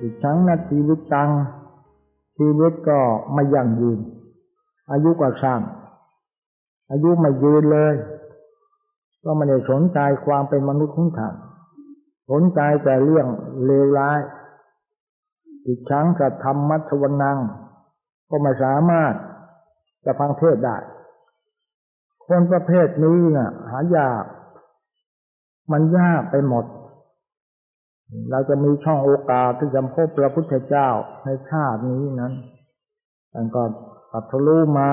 อีกทั้งนาชีวิตตัง ชีวิตก็ไม่ยั่งยืน อายุก็สั้นอายุไม่ยืนเลย ก็ไม่ได้สนใจความเป็นมนุษย์ของท่านสนใจแต่เรื่องเลวร้ายอีกทั้งจะทำมัชวนัง ก็ไม่สามารถจะฟังเทศได้ คนประเภทนี้น่ะ หายาก มันยากไปหมด เราจะมีช่องโอกาสที่จะพบพระพุทธเจ้าในชาตินี้นั้นท่านก็ตัดทะลุมา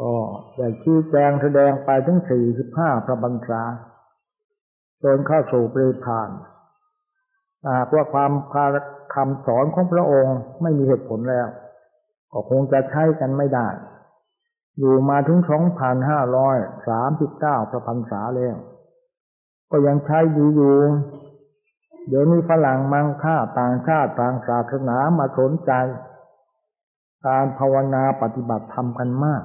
ก็ได้ชี้แจงแสดงไปถึงสี่สิบห้าพระบรรษาจนเข้าสู่ปริพานถ้าหากว่าความคำสอนของพระองค์ไม่มีเหตุผลแล้ว ก็คงจะใช้กันไม่ได้ อยู่มาถึงสองพันห้าร้อยสามสิบเก้าพระพรรษาแล้ว ก็ยังใช้ดีอยู่ เดี๋ยวนี้ฝรั่งมังค่าต่างชาติต่างศาสนามาสนใจ การภาวนาปฏิบัติธรรมกันมาก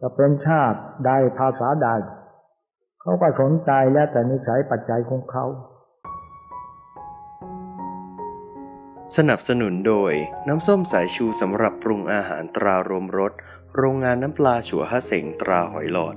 จะเป็นชาติใดภาษาใดเขาก็สนใจแล้วแต่นิสัยปัจจัยของเขา สนับสนุนโดยน้ำส้มสายชูสำหรับปรุงอาหารตรารวมรสโรงงานน้ำปลาฉัวฮะเสงตราหอยหลอด